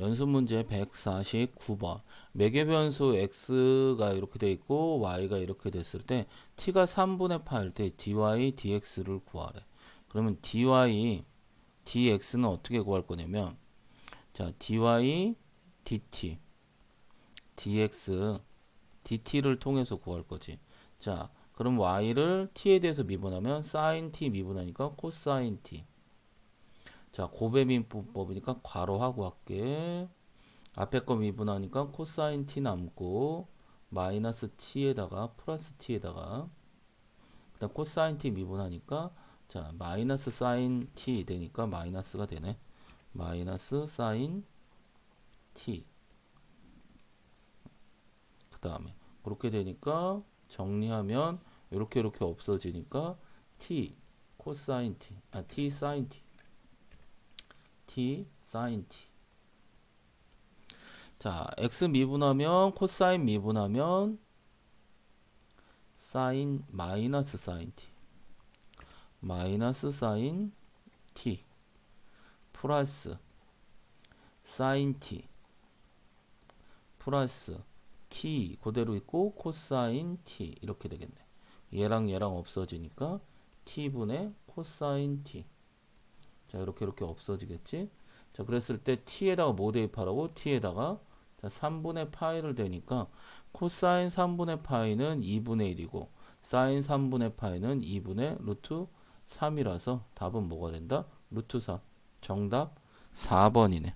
연습 문제 149번. 매개 변수 x가 이렇게 돼 있고 y가 이렇게 됐을 때 t가 3분의 8일 때 dy dx를 구하래. 그러면 dy dx는 어떻게 구할 거냐면 자, dy dt dx dt를 통해서 구할 거지. 자, 그럼 y를 t에 대해서 미분하면 sin t 미분하니까 cosine t. 자, 고배민법이니까 괄호하고 할게. 앞에 거 미분하니까 코사인 t 남고 마이너스 t에다가 플러스 t에다가 그다음 코사인 t 미분하니까 자, 마이너스 사인 t 되니까 마이너스가 되네. 마이너스 사인 t. 그다음에 그렇게 되니까 정리하면 이렇게 이렇게 없어지니까 t 코사인 t 아 t 사인 t t sin t. 자, x 미분하면 코사인 미분하면 사인 마이너스 사인 t. 마이너스 사인 t 플러스 사인 t 플러스 t 그대로 있고 코사인 t 이렇게 되겠네. 얘랑 얘랑 없어지니까 t분의 코사인 t. 자, 이렇게 이렇게 없어지겠지? 자, 그랬을 때 t에다가 뭐 대입하라고? t에다가 자, 3분의 파이를 대니까 코사인 3분의 파이는 2분의 1이고 사인 3분의 파이는 2분의 루트 3이라서 답은 뭐가 된다? 루트 3. 정답 4번이네.